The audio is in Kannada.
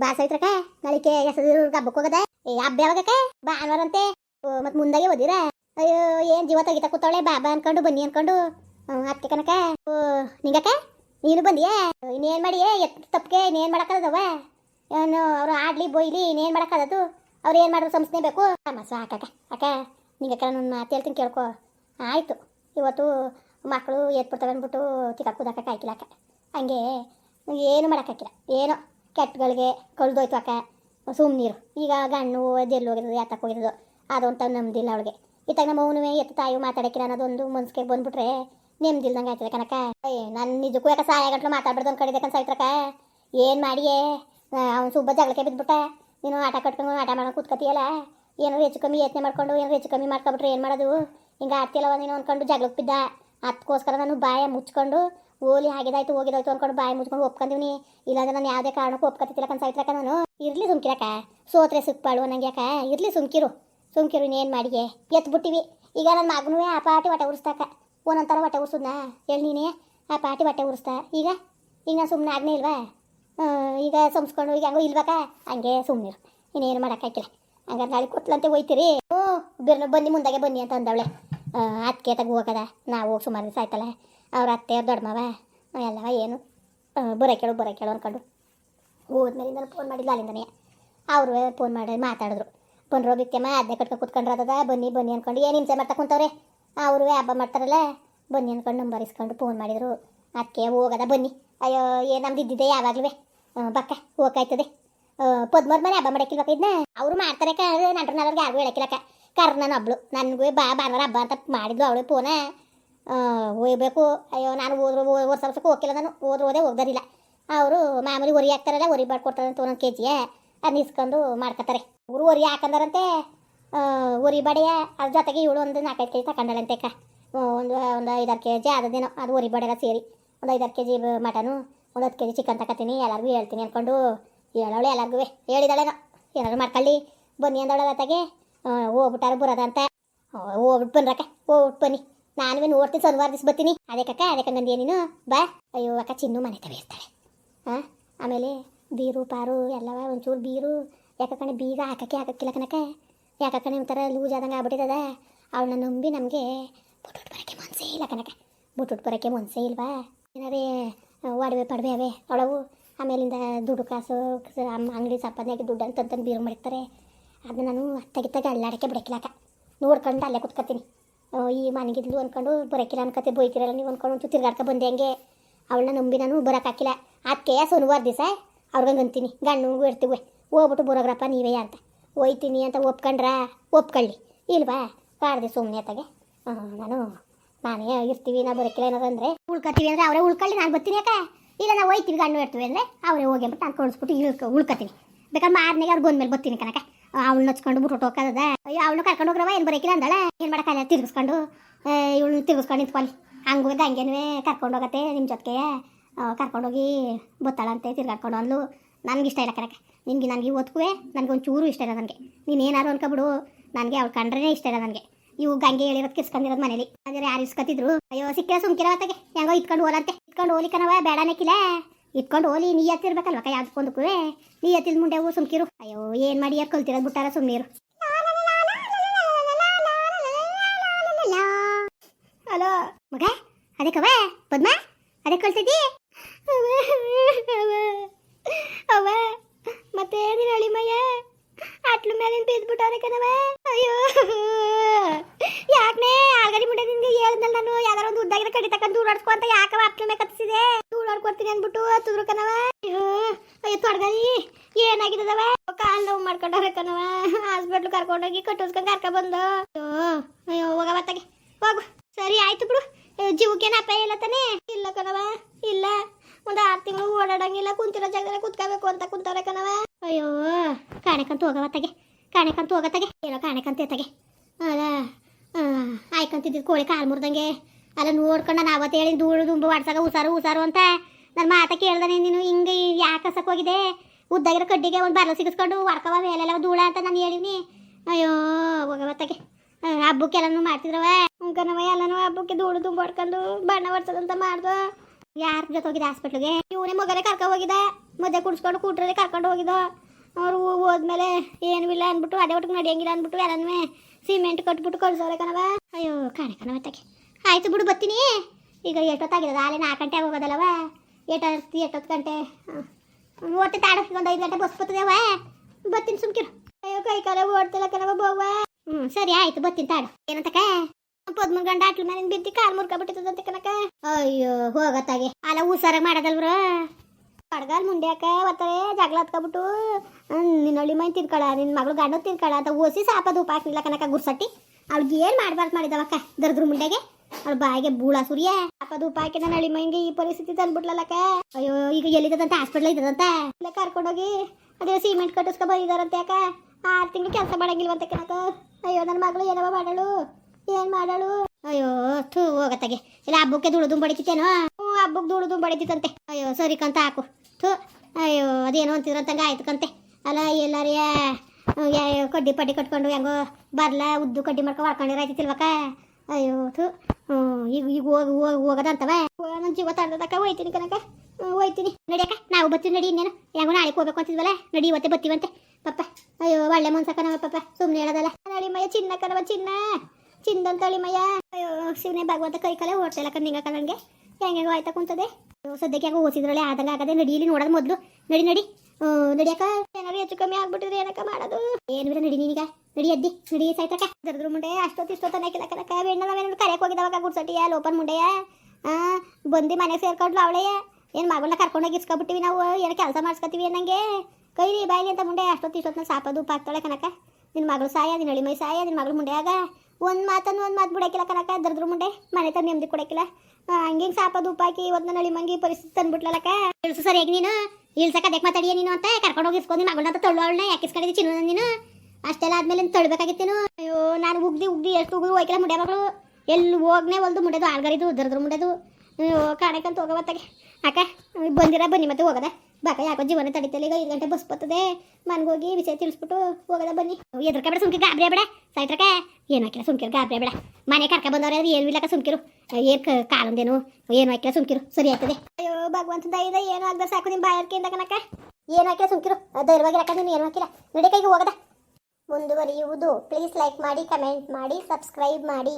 ಬಾ ಸೈತ್ರಕ ನಳಿಕೆ ಹೆಸರು ಹಬ್ಬಕ್ಕೆ ಹೋಗದ ಏ ಹಬ್ಬ ಯಾವಾಗಕ್ಕ? ಬಾ ಅಂತೆ ಮತ್ ಮುಂದಾಗೆ ಓದಿರ? ಅಯ್ಯೋ ಏನ್ ಜೀವ ತೆಗಿತ ಕೂತಾವಳೆ? ಬಾಬಾ ಅನ್ಕೊಂಡು ಬನ್ನಿ ಅನ್ಕೊಂಡು. ಅದಕ್ಕೆ ಕನಕ ಓ, ನಿಂಗಕ್ಕ? ನೀನು ಬಂದಿಯಾ? ಇನ್ನೇನ್ ಮಾಡಿ ಎತ್ ತಪ್ಪಿಗೆ ಇನ್ನೇನ್ ಮಾಡಕ್ಕದವ ಏನು ಅವ್ರು ಆಡ್ಲಿ ಬೊಯ್ಲಿ ಇನ್ನೇನ್ ಮಾಡಕ್ಕದದು? ಅವ್ರು ಏನ್ ಮಾಡಿದ್ರು ಸಂಸ್ಥೆ ಬೇಕು? ಅಮ್ಮ ಹಾಕಕ್ಕ ಅಕ್ಕ ನಿಂಗಕ್ಕ ನನ್ನ ಮಾತು ಹೇಳ್ತೀನಿ ಕೇಳ್ಕೊ. ಆಯ್ತು. ಇವತ್ತು ಮಕ್ಕಳು ಏತ್ಬಿಡ್ತವೆ ಅಂದ್ಬಿಟ್ಟು ತಿಕ್ಕ ಕಾಯ್ಕಿಲ್ಲ ಅಕ್ಕ ಹಂಗೆ ಏನು ಮಾಡೋಕ್ಕಾಗಿಲ್ಲ ಏನೋ. ಕೆಟ್ಟಗಳಿಗೆ ಕಳ್ದೋಯ್ತು ಅಕ್ಕ ಸುಮ್ಮನೀರು ಈಗ ಗಣ್ಣು ಎಲ್ಲಿ ಹೋಗಿರೋದು, ಯಾತಕ್ಕೆ ಹೋಗಿರೋದು? ಅದಂತ ನಮ್ದಿಲ್ಲ ಅವಳಿಗೆ. ಇತ್ತಾಗ ನಮ್ಮ ಎತ್ತ ತಾಯಿ ಮಾತಾಡಕ್ಕಿಲ್ಲ ಅನ್ನೋದೊಂದು ಮನ್ಸಿಗೆ ಬಂದ್ಬಿಟ್ರೆ ನೆಮ್ಮದಿಲ್ದಂಗೆ ಆಯ್ತದೆ ಕನಕ ಏ, ನಾನು ನಿಜಕ್ಕೂ ಯಾಕೆ ಸಹಾಯ ಗಂಟ್ಲು ಮಾತಾಡ್ಬಿಡ್ದು ಅಂತ ಕಡಿದೆ ಸಾಯ್ತ್ರಕ ಏನು ಮಾಡಿಯೇ? ಅವ್ನು ಸುಬ್ಬ ಜಗಳಕ್ಕೆ ಬಿದ್ಬಿಟ್ಟ. ನೀನು ಆಟ ಕಟ್ಕೊಂಡು ಆಟ ಮಾಡ್ಕೊಂಡು ಕೂತ್ಕತಿಯಲ್ಲ ಏನಾದ್ರು ಹೆಚ್ಚು ಕಮ್ಮಿ ಯತ್ನೆ ಮಾಡ್ಕೊಂಡು ಏನಾದ್ರು ಹೆಚ್ಚು ಕಮ್ಮಿ ಮಾಡ್ಕೊಬಿಟ್ರೆ ಏನು ಮಾಡೋದು? ಹಿಂಗೆ ಆಡ್ತಿಲ್ಲವ ನೀನು ಅಂದ್ಕೊಂಡು ಜಗಳಕ್ಕೆ ಬಿದ್ದ. ಅದಕ್ಕೋಸ್ಕರ ನಾನು ಬಾಯ ಮುಚ್ಕೊಂಡು ಓಲಿ ಆಗಿದಾಯ್ತು ಹೋಗಿದಾಯ್ತು ಅನ್ಕೊಂಡು ಬಾಯಿ ಮುಚ್ಕೊಂಡು ಒಪ್ಕೊಂಡಿವ್ನಿ. ಇಲ್ಲಾಂದ್ರೆ ನಾನು ಯಾವುದೇ ಕಾರಣಕ್ಕೂ ಒಪ್ಕೊತಿಲ್ಲ ಕನ್ ಸಾಯ್ತ್ರಕ ನಾನು. ಇರಲಿ ಸುಮ್ಕಿರಕ ಸೋತ್ರೆ ಸಿಕ್ಪಾಳು ನಂಗೆ ಇರಲಿ ಸುಮ್ಕಿರು. ಸುಮ್ಕಿರು ಇನ್ನೇನು ಮಾಡಿಗೆ. ಎತ್ಬಿಟ್ಟಿವಿ. ಈಗ ನನ್ನ ಮಗನೂ ಆ ಪಾಟಿ ಹೊಟ್ಟೆ ಉರಿಸ್ತಾಕ ಒಂದೊಂಥರ ಹೊಟ್ಟೆ ಉರ್ಸುದ್ನ? ಹೇಳಿ ನೀನೇ. ಆ ಪಾಟಿ ಹೊಟ್ಟೆ ಉರಿಸ್ತಾ ಈಗ? ಈಗ ನಾನು ಸುಮ್ಮನೆ ಆಗ್ನೇ ಇಲ್ವಾ? ಈಗ ಸುಮ್ಸ್ಕೊಂಡು ಈಗ ಹಂಗೋ ಇಲ್ವಾಕ ಹಂಗೆ ಸುಮ್ಮನಿರು ಇನ್ನೇನು ಮಾಡೋಕ್ಕಾಗಿಲ್ಲ ಹಂಗಾರೆ ನಾಳೆ ಕೊಟ್ಲಂತೆ ಹೋಯ್ತೀರಿ. ಓ ಬಿರ್ನ ಬನ್ನಿ, ಮುಂದಾಗೆ ಬನ್ನಿ ಅಂತ ಅಂದವಳೆ. ಅದಕ್ಕೆ ತಗ ಹೋಗದ. ನಾವು ಹೋಗಿ ಸುಮಾರು ದಿವಸ ಆಯ್ತಲ್ಲ. ಅವ್ರ ಅತ್ತೆ ದೊಡ್ಡ ಮಾವ. ಎಲ್ಲ ಏನು? ಬರೋ ಕೇಳು ಬರೋ ಕೇಳು ಅಂದ್ಕೊಂಡು ನಾನು ಫೋನ್ ಮಾಡಿಲ್ಲ ಅಲ್ಲಿಂದನೇ. ಅವರು ಫೋನ್ ಮಾಡಿ ಮಾತಾಡಿದ್ರು. ಬಂದ್ರು ಬಿತ್ತೆಮ್ಮ ಅದೇ ಕಟ್ಕೊಂಡು ಕುತ್ಕೊಂಡ್ರದ ಬನ್ನಿ ಬನ್ನಿ ಅಂದ್ಕೊಂಡು ಏನು ಹಿಂಸೆ ಮಾಡ್ತಾ ಕುಂತವ್ರೆ? ಅವರು ಹಬ್ಬ ಮಾಡ್ತಾರಲ್ಲ, ಬನ್ನಿ ಅನ್ಕೊಂಡು ನಂಬರ್ ಇಸ್ಕೊಂಡು ಫೋನ್ ಮಾಡಿದರು. ಅದಕ್ಕೆ ಹೋಗದ, ಬನ್ನಿ. ಅಯ್ಯೋ, ಏನು ನಮ್ದು ಇದ್ದಿದ್ದೆ ಯಾವಾಗಲೂ ಬಕ್ಕ ಹೋಗಾಯ್ತದೆ. ಪದ್ಮರ್ ಮನೆ ಹಬ್ಬ ಮಾಡಕ್ಕಿಲ್ವಕ್ಕ ಇದನ್ನ ಅವರು ಮಾಡ್ತಾರೆ ನಂಟ್ರ ನಲ್ವರ್ಗೆ ಯಾರಿಗೂ ಹೇಳಕ್ಕಿಲ್ಲಕ್ಕ. ಕರ್ ನಾನು ಒಬ್ಳು ನನಗೂ ಬಾ, ಭಾನುವಾರ ಹಬ್ಬ ಅಂತ ಮಾಡಿದ್ಲು ಅವಳು ಪೋನ. ಹೋಗ್ಬೇಕು. ಅಯ್ಯೋ, ನಾನು ಓದ್ರು ವರ್ಷ ವರ್ಷಕ್ಕೆ ಹೋಗಿಲ್ಲ ನಾನು. ಓದ್ರು ಓದೇ ಹೋಗ್ದಾರಿಲ್ಲ. ಅವರು ಮಾಮೂಲಿ ಒರಿ ಹಾಕ್ತಾರಲ್ಲ ಒರಿ ಅಂತ ಒಂದೊಂದು ಕೆ ಜಿಯ ಅದನ್ನ ಮಾಡ್ಕೊತಾರೆ ಇವರು ಒರಿ ಹಾಕಂದಾರಂತೆ. ಒರಿ ಬಡೆಯ. ಅದ್ರ ಜೊತೆಗೆ ಇವಳು ಒಂದು ನಾಲ್ಕೈದು ಕೆಜಿ ತಗೊಂಡಳಂತೆ ಅಕ್ಕ. ಒಂದು ಒಂದು ಐದಾರು ಕೆ ಜಿ ಆದದೇನೋ ಅದು ಒರಿ ಬಡೆಲ್ಲ ಸೇರಿ. ಒಂದು ಐದಾರು ಕೆ ಜಿ ಮಟನು, ಒಂದು ಹತ್ತು ಕೆ ಜಿ ಚಿಕನ್ ತಗೋತೀನಿ ಎಲ್ಲರಿಗೂ ಹೇಳ್ತೀನಿ ಅಂದ್ಕೊಂಡು ಹೇಳೋಳು ಎಲ್ಲರಿಗೂ ಹೇಳಿದಾಳೇನೋ. ಏನಾದ್ರು ಮಾಡ್ಕೊಳ್ಳಿ. ಬನ್ನಿ ಅಂದವಳ ಜೊತೆಗೆ ಹೋಗ್ಬಿಟ್ಟಾರ ಬರೋದ ಅಂತ. ಹೋಗ್ಬಿಟ್ಟು ಬನ್ರಕ್ಕ ಹೋಗ್ಬಿಟ್ಟು ಬನ್ನಿ ನಾನು ನೋಡ್ತೀನಿ, ಸೋಮವಾರ ದಿವಸ ಬರ್ತೀನಿ. ಕಕ್ಕ ಅದಕ್ಕೆ ನಂದು ನೀನು ಬಾ. ಅಯ್ಯೋ, ಅಕ್ಕ ಚಿನ್ನು ಮನೆ ತವೇ ಇರ್ತಾಳೆ. ಹಾಂ, ಆಮೇಲೆ ಬೀರು, ಪಾರು, ಎಲ್ಲವ, ಒಂಚೂರು ಬೀರು. ಯಾಕಕ್ಕಣೆ ಬೀಗ ಹಾಕಕ್ಕೆ ಹಾಕಕ್ಕಿಲ್ಲ ಕನಕ ಯಾಕಕ್ಕಣೆ ಒಂಥರ ಲೂಸ್ ಆದಂಗೆ ಆಗ್ಬಿಟ್ಟಿದದ. ಅವಳನ್ನ ನಂಬಿ ನಮಗೆ ಬುಟ್ಟುಟ್ಟು ಬರೋಕ್ಕೆ ಮನಸ್ಸೇ ಇಲ್ಲ ಕನಕ ಬುಟ್ಟುಟ್ಟು ಬರೋಕ್ಕೆ ಮನಸ್ಸೇ ಇಲ್ವಾ? ಏನಾರೇ ಒಡವೆ, ಪಡವೆ ಅವೇ, ಅವಳವು. ಆಮೇಲಿಂದ ದುಡ್ಡು ಕಾಸು ಅಮ್ಮ ಅಂಗಡಿ ಸಂಪಾದನೆಗೆ ದುಡ್ಡು ಅಂತಂತಂದು ಬೀರು ಮಾಡಿರ್ತಾರೆ. ಅದನ್ನ ನಾನು ಅತ್ತಾಗಿತ್ತಾಗ ಅಲ್ಲಾಡಕ್ಕೆ ಬಿಡಕಿಲ್ಲಕ ನೋಡ್ಕೊಂಡು ಅಲ್ಲೇ ಕುತ್ಕೊತೀನಿ. ಈ ಮನೆಗಿದ್ಲು ಅಂದ್ಕೊಂಡು ಬರೋಕ್ಕಿಲ್ಲ ಅನ್ಕತೆ ಬೈತಿರಲ್ಲ ನೀವು ಅಂದ್ಕೊಂಡು ಒಂಚೂರು ತಿರ್ಗಾಡ್ಕೊ ಬಂದೆ ಹಂಗೆ. ಅವಳನ್ನ ನಂಬಿ ನಾನು ಬರೋಕ್ಕಾಕಿಲ್ಲ ಅದಕ್ಕೆ ಸೋನುವಾರ ದಿವಸ ಅವ್ರಿಗಂಗೆ ಅಂತೀನಿ ಗಣ್ಣು ಇರ್ತೀವಿ ಹೋಗ್ಬಿಟ್ಟು ಬರೋಗ್ರಪ್ಪ ನೀವೇ ಅಂತ. ಹೋಯ್ತೀನಿ ಅಂತ ಒಪ್ಕೊಂಡ್ರ ಒಪ್ಕೊಳ್ಳಿ. ಇಲ್ವಾ? ಕಾಡ್ದೆ ಸುಮ್ಮನೆ ಆ, ನಾನು ನಾನೇ ಇರ್ತೀವಿ ನಾ ಬರೋಕ್ಕಿಲ್ಲ ಏನಾದ್ರು ಅಂದರೆ ಉಳ್ಕೊತೀವಿ ಅಂದರೆ ಅವರೇ ಉಳ್ಕೊಳ್ಳಿ ನಾನು ಬರ್ತೀನಿ ಯಾಕೆ? ಇಲ್ಲ ನಾವು ಹೋಯ್ತೀವಿ ಗಣ್ಣು ಇರ್ತೀವಿ ಅಂದರೆ ಅವರೇ ಹೋಗಿ ಅಂದ್ಬಿಟ್ಟು ನಾನು ಕಳಿಸ್ಬಿಟ್ಟು ಇಳ್ಕ ಉಳ್ಕೊತೀನಿ. ಬೇಕಾದ್ರೆ ಮಾರನೆಗೆ ಅವ್ರು ಬಂದ್ಮೇಲೆ ಬರ್ತೀನಿ ಕನಕ ಅವಳು ನಚ್ಕೊಂಡು ಬಿಟ್ಟು ಹೋಗೋದ ಅಯ್ಯೋ ಅವಳು ಕರ್ಕೊಂಡು ಹೋಗ್ರವ, ಏನು ಬರೋಕಿಲ್ಲ ಅಂದಳ? ಏನು ಮಾಡೋಕ್ಕಲ್ಲ ತಿರ್ಗಿಸ್ಕೊಂಡು ಇವಳು ತಿರ್ಗಿಸ್ಕೊಂಡು ನಿಂತ್ಕೊಳ್ಳಿ ಹಂಗೆ ಹೋಗಿ ಹಂಗೇನು ಕರ್ಕೊಂಡು ಹೋಗತ್ತೆ ನಿಮ್ಮ ಜೊತೆಗೆ. ಕರ್ಕೊಂಡೋಗಿ ಬತ್ತಾಳಂತೆ, ತಿರ್ಗಾಡ್ಕೊಂಡು ಅಂದ್ಲು. ನನಗೆ ಇಷ್ಟ ಇಲ್ಲ ಕರೆಕ್ಟ್ ನಿನಗೆ, ನನಗೆ ಓದ್ಕುವೆ, ನನಗೆ ಒಂಚೂರು ಇಷ್ಟ ಇಲ್ಲ ನನಗೆ. ನೀನು ಏನಾರು ಅನ್ಕೊಬಿಡು. ನನಗೆ ಅವ್ಳು ಕಂಡ್ರೇ ಇಷ್ಟ ಇಲ್ಲ ನನಗೆ. ಇವು ಗಂಗೆ ಹೇಳಿರೋದು ಕಿಸ್ಕೊಂಡಿರೋದು ಮನೇಲಿ. ಅಂದರೆ ಯಾರು ಇಸ್ಕೊತಿದ್ರು? ಅಯ್ಯೋ, ಸಿಕ್ಕಿರೋ ಸುಮ್ಕಿರೋ ಹೊತ್ತಿಗೆ ಹೆಂಗೋ ಇಟ್ಕೊಂಡು ಹೋಲಂತೆ. ಇಟ್ಕೊಂಡು ಹೋಲಿಕನವ ಬೇಡ ಇಟ್ಕೊಂಡು ಓಲಿ ನೀ ಎತ್ತಿರ್ಬೇಕಲ್ವಕ್ಕ ಯಾವ್ದಕ್ಕೊಂದಕ್ಕೂ ನೀ ಎತ್ತಿದ ಮುಂಡೆ ಹೂ ಸುಮ್ಕಿರು. ಅಯ್ಯೋ, ಏನು ಮಾಡಿ ಯಾರು ಕಲ್ತಿರೋದು ಬಿಟ್ಟಾರ ಸುಮ್ಮನಿರು ಹಲೋ, ಮಗ ಅದಕ್ಕವ ಪದ್ಮ ಅದಕ್ಕೆ ಕಲ್ತಿದ್ದಿ ಅವ ಮತ್ತೆ ಏನಿರಳಿ ಅಳಿಮಯ್ಯ ಅಟ್ಲು ಮೇಲಿನ ಬಿದ್ಬಿಟ್ಟವ್ರೆ ಕಣವ ಅಯ್ಯೋ. ಯಾಕನೇ? ಆಗಲಿ ಮುಂಡೆ ನಿನ್ಗೆ ಹೇಳ್ದಲ್ಲ ನಾನು. ಯಾವ್ದಾರ ಒಂದು ಉದ್ದಾಗಿರೋ ಕಡಿ ತಕೊಂಡು ದೂರಾಡ್ಸ್ಕೊ ಅಂತ ಯಾಕವ ಅಟ್ಲು ಮೇಲೆ ದೂರಾಡ್ಕೊಡ್ತೀನಿ ಅಂದ್ಬಿಟ್ಟು ತುದ್ರು ಕಣವ ಅಯ್ಯೋ ತೊಡಗದಿ ಏನಾಗಿದ್ದವ ಕಾಲ್ ನೋವು ಮಾಡ್ಕೊಂಡವ್ರೆ ಕಣವ ಹಾಸ್ಪಿಟ್ಲ್ ಕರ್ಕೊಂಡೋಗಿ ಕಟ್ಟಿಸ್ಕೊಂಡು ಕರ್ಕೊ ಬಂದು. ಅಯ್ಯೋ. ಹೋಗವ ತಗೆ ಹೋಗು. ಸರಿ, ಆಯ್ತು ಬಿಡು. ಜೀವಕ್ಕೇನು ಅಪಾಯ ಇಲ್ಲ ತಾನೇ? ಇಲ್ಲ ಕಣವ ಇಲ್ಲ. ಒಂದು ಆರು ತಿಂಗಳು ಓಡಾಡಂಗಿಲ್ಲ. ಕುಂತಿರೋ ಜಾಗದಲ್ಲಿ ಕುತ್ಕೋಬೇಕು ಅಂತ ಕುಂತವ್ರೆ ಕಣವ ಅಯ್ಯೋ. ಕಾಣಕಂತ ಹೋಗವ ಕಾಣಕಂತ ಹೋಗತ್ತಾಗೆ? ತಗೆ ಏನೋ ಕಾಣಕಂತ ತಗೆ ಅಲ್ಲ ಆಯ್ಕಂತಿದ್ದು ಕೋಳಿ ಕಾಲು ಮುರ್ದಂಗೆ. ಅಲ್ಲ, ನೋಡ್ಕೊಂಡು ನಾನು ಅವತ್ತು ಹೇಳಿ ಧೂಳು ದುಂಬು ವಾಡ್ಸಾಗ ಹುಸಾರು ಉಸಾರು ಅಂತ ನನ್ನ ಮಾತ ಕೇಳ್ದಾನೆ ನೀನು. ಹಿಂಗೆ ಯಾಕೆ ಹೋಗಿದೆ ಉದ್ದಾಗಿರೋ ಕಡ್ಡಿಗೆ ಒಂದು ಬರಲು ಸಿಗಿಸ್ಕೊಂಡು ವಾಡ್ಕವ ಮೇಲೆಲ್ಲ ಧೂಳ ಅಂತ ನಾನು ಹೇಳಿನಿ ಅಯ್ಯೋ ಹೋಗವತ್ತಗೆ ಹಬ್ಬಕ್ಕೆಲ್ಲನೂ ಮಾಡ್ತಿದ್ರವ ಉಂಕನವ ಎಲ್ಲನೂ ಹಬ್ಬಕ್ಕೆ ಧೂಳು ದುಂಬು ಹೊಡ್ಕೊಂಡು ಬಣ್ಣ ಹೊಡ್ಸೋದಂತ ಮಾಡ್ದು. ಯಾರ ಜೊತೆ ಹೋಗಿದೆ ಹಾಸ್ಪಿಟ್ಲಿಗೆ ಇವನೇ ಮಗನೇ ಕರ್ಕೊ ಹೋಗಿದ ಮದ್ದೆ ಕುಡಿಸ್ಕೊಂಡು ಕೂಟ್ರಲ್ಲಿ ಕರ್ಕೊಂಡು ಹೋಗಿದ್ದೋ. ಅವರು ಹೋದ್ಮೇಲೆ ಏನೂ ಇಲ್ಲ ಅಂದ್ಬಿಟ್ಟು ಅದೇ ಒಟ್ಟಿಗೆ ನಡೆಯಂಗಿಲ್ಲ ಅಂದ್ಬಿಟ್ಟು ಎಲ್ಲನೂ ಸಿಮೆಂಟ್ ಕಟ್ಬಿಟ್ಟು ಕಳ್ಸೋರೆ ಕಣವ ಅಯ್ಯೋ ಕಾಣೆ ಕಣವ ತಗೆ ಆಯ್ತು ಬಿಡು ಬರ್ತೀನಿ. ಈಗ ಎಷ್ಟೊತ್ತಾಗಿರೋದು ಆಲೆ ನಾಲ್ಕು ಗಂಟೆ ಹೋಗೋದಲ್ಲವ? ಎಷ್ಟೊತ್ತು ಎಷ್ಟೊತ್ತು ಗಂಟೆ? ಓಟೆ ತಾಡ ಒಂದು ಐದು ಗಂಟೆ ಬಸ್ ಬರ್ತದೇವ ಬರ್ತೀನಿ ಸುಮ್ಕಿರು. ಅಯ್ಯೋ ಕೈ ಕಾಲ ಓಡ್ತಿಲ್ಲ ಕಣವ ಬೋವ ಹ್ಞೂ ಸರಿ ಆಯ್ತು ಬರ್ತೀನಿ ತಾಡು ಏನಂತಕ ಪದ್ಮೂರು ಗಂಡ ಹಾಕ್ಲಿ ಮೇಲೆ ಬಿದ್ದಿ ಕಾಲ್ ಮುರ್ಕೊಬಿಟ್ಟಿರ್ತದಂತೆ ಕನಕ ಅಯ್ಯೋ ಹೋಗತ್ತಾಗೆ. ಅಲ್ಲ ಹುಷಾರಾಗಿ ಮಾಡೋದಲ್ವ್ರ? ಕಡ್ಗಾಲ್ ಮುಂಡ್ಯಾಕ ಬರ್ತಾರೆ ಜಗಳ ಹತ್ಕೊಬಿಟ್ಟು ನಿನ್ನಳ್ಳಿ ಮೈ ತಿನ್ಕಳ, ನಿನ್ನ ಮಗಳು ಗಂಡ ತಿನ್ಕಳ ಅಂತ ಓಸಿ ಸಾಪದು ಉಪಾಸ ಕನಕ ಗುರ್ಸಟ್ಟಿ. ಅವ್ಳಿಗೆ ಏನು ಮಾಡ್ಬಾರ್ದು ಮಾಡಿದವಕ್ಕ, ದರ್ದ್ರ ಮುಂಡ್ಯಾಗೆ? ಅವ್ಳ ಬಾಯಿಗೆ ಬೂಳ ಸೂರ್ಯ. ಹಾಕಿ ನನ್ನ ಹಳ್ಳಿ ಮೈಂಗೆ ಈ ಪರಿಸ್ಥಿತಿ ತಂದ್ಬಿಟ್ಲಲ್ಲಕ್ಕ ಅಯ್ಯೋ, ಈಗ ಎಲ್ಲಿದಂತ ಹಾಸ್ಪಿಟ್ಲ್ ಇದ್ದದಂತ? ಇಲ್ಲ, ಕರ್ಕೊಂಡೋಗಿ ಅದೇ ಸಿಮೆಂಟ್ ಕಟ್ಟಿಸ್ಕೊ ಬಂದಿದಾರಂತೆ ಯಾಕ ಆರು ತಿಂಗಳು ಕೆಲಸ ಮಾಡಂಗಿಲ್ವಂತೆ ಕಣಕ ಅಯ್ಯೋ, ನನ್ನ ಮಗಳು ಏನವ ಮಾಡಳು? ಏನ್ ಮಾಡಳು? ಅಯ್ಯೋ, ಥೂ, ಹೋಗತ್ತಾಗೆ. ಇಲ್ಲ, ಹಬ್ಬಕ್ಕೆ ದುಡ್ದು ಬಡಿತೇನೋ ಹಬ್ಬಕ್ಕೆ ದುಡಿದು ಬಡಿತಿತ್ತಂತೆ ಅಯ್ಯೋ, ಸರಿ ಕಂತ, ಹಾಕು. ಥೂ, ಅಯ್ಯೋ, ಅದೇನೋ ಅಂತಿದ್ರಂತಂಗೆ ಆಯ್ತು ಕಂತೆ. ಅಲ್ಲ ಎಲ್ಲಾರಿಯ ಕಡ್ಡಿ ಪಡ್ಡಿ ಕಟ್ಕೊಂಡು ಹೆಂಗೋ ಬರ್ಲ, ಉದ್ದು ಕಡ್ಡಿ ಮಾಡ್ಕೊಂಡು ಹೊಡ್ಕೊಂಡಿರಾಯ್ತಿಲ್ವಕ್ಕ ಅಯ್ಯೋ, ಥೂ ಈಗ ಈಗ ಹೋಗಿ ಹೋಗಿ, ಹೋಗೋದಂತವ? ನನ್ನ ಜೀವ ಹೋಯ್ತೀನಿ ಕನಕ ಹೋಯ್ತೀನಿ. ನಡಿಯಕ್ಕ ನಾವು ಬರ್ತೀವಿ ನಡಿ ಇನ್ನೇನು. ಹೆಂಗೋ ನಾಳೆ ಹೋಗ್ಬೇಕು ಅಂತಿದ್ವಲ್ಲ? ನಡಿ ಇವತ್ತೇ ಬರ್ತೀವಂತೆ ಪಪ್ಪ, ಅಯ್ಯೋ, ಒಳ್ಳೆ ಮನ್ಸ ಕಣವ ಪಪ್ಪ ಸುಮ್ಮನೆ ಹೇಳೋದಲ್ಲ. ನಡಿ ಮಯ್ಯ ಚಿನ್ನ ಕಣವ, ಚಿನ್ನ. ಚಿಂದಂತಳಿ ಮಯ್ಯ ಅಯ್ಯೋ, ಶಿವನೇ ಭಗವಂತ ಕೈ ಕಾಲೇ ಓಡ್ತಿಲ್ಲ ಕಣ್ಣಿಂಗ ಕಣ್ಣಂಗೆ ಹೆಂಗೆ ಆಯ್ತಾ ಕುಂತದೆ? ಸದ್ಯಕ್ಕೆ ಯಾಕೋ ಓದಿದ್ರಲ್ಲೇ ಆದಂಗೆ ಆಗದೆ ನಡಿ ಇಲ್ಲಿ ನೋಡೋದು ಮೊದಲು. ನಡಿ ನಡಿ. ಹ್ಮ್, ನಡಿಯಕ್ಕ ಏನಾದ್ರು ಹೆಚ್ಚು ಕಮ್ಮಿ ಆಗ್ಬಿಟ್ಟಿದ್ರೆ ಏನಕ್ಕ ಮಾಡೋದು? ಏನು ನಡಿ ನೀನೀಗ. ನಡಿ ಅದ್ದಿ ನಡಿ ಸಾಯ್ತಕ್ಕ. ದರ್ದ್ರ ಮುಂಡೆ ಅಷ್ಟೊತ್ತು ಇಷ್ಟೊತ್ತು ಅನ್ನಕ್ಕಿಲ್ಲ ಕನಕ ಬೆಣ್ಣವೇನು ಕರೆಯಕ್ಕೆ ಹೋಗಿದವಾಗ ಗುಡ್ಸಟಿಯ ಲೋಪನ್ ಮುಂಡೆಯ? ಬಂದು ಮನೆ ಸೇರ್ಕೊಂಡ್ಲು ಅವಳೆಯ ಏನು ಮಗಳನ್ನ ಕರ್ಕೊಂಡೋಗಿ ಇಸ್ಕೊಬಿಟ್ಟಿವಿ ನಾವು? ಏನ ಕೆಲಸ ಮಾಡಿಸ್ಕೊತೀವಿ ಅನ್ನಂಗೆ? ಕೈಲಿ ಬಾಯ್ಲಿ ಅಂತ ಮುಂಡೆ ಅಷ್ಟೊತ್ತು ಇಷ್ಟೊತ್ತಿನ ಸಾಪದು ಪಾಕ್ತಾಳೆ ಕನಕ ನಿನ್ನ ಮಗಳು ಸಾಯ ನಿನ್ನ ಅಳಿಮೈ ಸಾಯ ನಿನ್ನ ಮಗಳು ಆಗ ಒಂದು ಮಾತನ್ನು ಒಂದು ಮಾತು ಬಿಡಕ್ಕಿಲ್ಲ ಕನಕ ದರ್ದ್ರ ಮುಂಡೆ. ಮನೆ ತಂದು ನೆಮ್ಮದಿ ಕೊಡಕ್ಕಿಲ್ಲ ಹಂಗೆ ಸಾಪದು ಉಪ್ಪು ಹಾಕಿ ಇವತ್ತು ನಳಿ ಮಂಗಿ ಪರಿಸ್ಥಿತಿ ತಂದ್ಬಿಟ್ಲಕ್ಕ ಇಳ್ಸು ಸರಿಯಾಗಿ ನೀನು? ಇಳ್ಸಕ್ಕ ಅದಕ್ಕೆ ಮಾತಾಡಿಯ ನೀನು ಅಂತ? ಕರ್ಕೊಂಡು ಹೋಗಿ ಇಸ್ಕೊಂಡು ಮಗಳನ್ನ ಅಂತ ತೊಳ್ಳೋಳ್ನ ಚಿನ್ನ ನೀನು ಅಷ್ಟೆಲ್ಲ ಆದ್ಮೇಲೆ ತೊಳ್ಬೇಕಾಗಿತ್ತೇನು ಅಯ್ಯೋ, ನಾನು ಉಗ್ದಿ ಉಗ್ದಿ ಎಷ್ಟು ಉಗಿದು ಹೋಯ್ಕಿಲ್ಲ ಮುಡಿಯ ಮಗಳು. ಎಲ್ಲಿ ಹೋಗ್ನೆ ಹೊಲ್ದು ಮುಂಡೆದು ಆಳ್ಗರಿದು, ಉದ್ರದ್ರು ಮುಂಡೆದು ಅಯ್ಯೋ ಕಾಣಕ್ಕಂತ ಹೋಗವತ್ತಾಗೆ ಅಕ್ಕ, ಬಂದಿರ? ಬನ್ನಿ ಮತ್ತೆ ಹೋಗದ. ಬಾಕ ಯಾಕೋ ಜೀವನ ತಡಿತಲ್ಲ ಈಗ ಐದು ಗಂಟೆ ಬಸ್ ಬರ್ತದೆ. ಮನ್ಗೋಗಿ ವಿಷಯ ತಿಳಿಸ್ಬಿಟ್ಟು ಹೋಗದ, ಬನ್ನಿ. ಎದ್ರಕ ಸುಮ್ಕಿ ಗಾಬ್ರಿ ಬೇಡ ಸಾಯ್ತ್ರಕ ಏನು ಹಾಕಿಲ್ಲ ಸುಮ್ಕಿರು, ಗಾಬ್ರಿ ಬೇಡ ಮನೆ ಕರ್ಕ ಬಂದವ್ರೆ ಅದು ಏನು ಇಲ್ಲಕ ಸುಮ್ಕಿರು. ಏನ್ ಕಾಲಂದೇನು, ಏನು ಹಾಕಿಲ್ಲ ಸುಮ್ಕಿರು, ಸರಿ ಆಯ್ತದೆ ಅಯ್ಯೋ, ಭಗವಂತ ದಯದ ಏನು ಆಗದ ಸಾಕು ನಿಮ್ಮ ಬಾಯರ್ಕೆಯಿಂದ ಕನಕ ಏನು ಹಾಕಿಲ್ಲ ಸುಮ್ಕಿರು ಧೈರ್ಯವಾಗಿರಕ್ಕ ನೀನು ಏನು ಹಾಕಿಲ್ಲ ನಡಿ ಕೈಗೆ ಹೋಗದ. ಮುಂದುವರಿಯುವುದು. ಪ್ಲೀಸ್ ಲೈಕ್ ಮಾಡಿ ಕಮೆಂಟ್ ಮಾಡಿ ಸಬ್ಸ್ಕ್ರೈಬ್ ಮಾಡಿ.